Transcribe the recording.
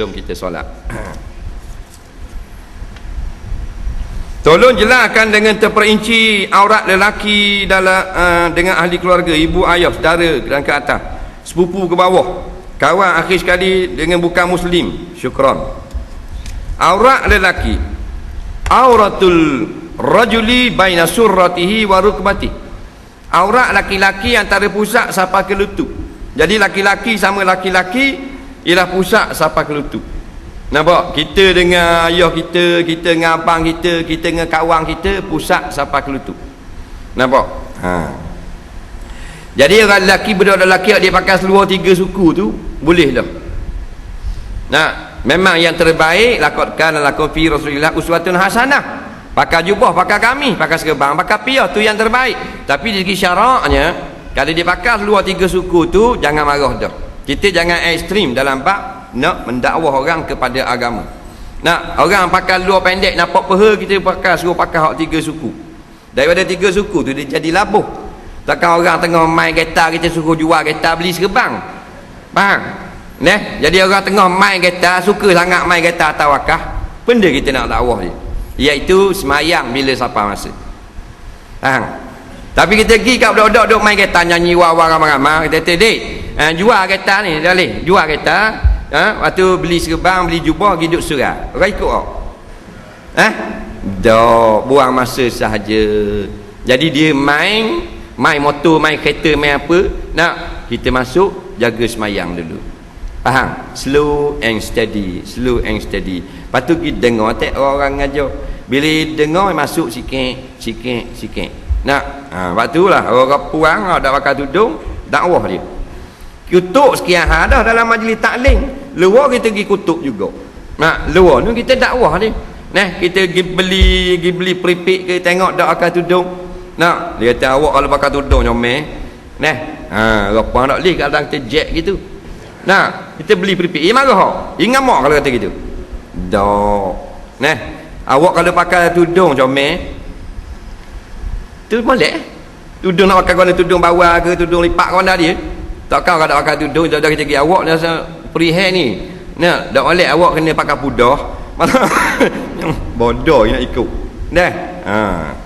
Sebelum kita solat Tolong jelaskan dengan terperinci aurat lelaki dalam uh, dengan ahli keluarga, ibu ayah, saudara dan ke atas, sepupu ke bawah. Kawan akhir sekali dengan bukan muslim. Syukran. Aurat lelaki. Auratul rajuli baina surratihi wa rukbati. Aurat laki-laki antara pusat sampai ke lutut. Jadi laki-laki sama laki-laki ialah pusat sampai ke lutut. Nampak? Kita dengan ayah kita, kita dengan abang kita, kita dengan kawan kita, pusat sampai ke lutut. Nampak? Ha. Jadi orang lelaki, budak lelaki dia pakai seluar tiga suku tu, boleh dah. Nah, memang yang terbaik lakotkan lakum fi Rasulillah uswatun hasanah. Pakai jubah, pakai kami, pakai serbang, pakai piyah tu yang terbaik. Tapi di segi syaraknya, kalau dia pakai seluar tiga suku tu, jangan marah dah. Kita jangan ekstrim dalam bab nak mendakwah orang kepada agama. Nak orang pakai luar pendek nampak peha kita pakai suruh pakai hak tiga suku. Daripada tiga suku tu dia jadi labuh. Takkan orang tengah main kereta kita suruh jual kereta beli serbang. Faham? Neh, jadi orang tengah main kereta suka sangat main kereta tawakah benda kita nak dakwah dia. Iaitu semayang bila siapa masa. Faham? Tapi kita pergi kat budak-budak duk main kereta nyanyi wah-wah ramai-ramai kita kata eh, jual kereta ni dah boleh jual kereta ha? waktu beli serbang beli jubah pergi duduk surah orang ikut tak ha? dah buang masa sahaja. Jadi dia main main motor main kereta main apa nak kita masuk jaga semayang dulu. Faham? Slow and steady slow and steady. Lepas tu kita dengar tak orang ngajar bila dengar masuk sikit sikit sikit. Nak? Ha, waktu lah orang puang ada pakai tudung dakwah dia kutuk sekian. Hal dah dalam majlis taklim. Luar kita pergi kutuk juga. Nak luar ni kita dakwah ni. Nah kita pergi beli pergi beli peripik ke tengok dak akan tudung. Nak dia kata awak kalau pakai tudung nyomel nah ha rapang tak boleh kalau kita jack gitu. Nah kita beli peripik. Ia marah ingat mak kalau kata gitu? Dak. Nah awak kalau pakai tudung comel tu molek tudung nak pakai guna tudung bawah ke tudung lipat guna dia takkan kalau pakai tudung dah kita pergi awak ni perihal ni. Nak dak balik awak kena pakai pudah bodoh nak ikut. Dah. Ha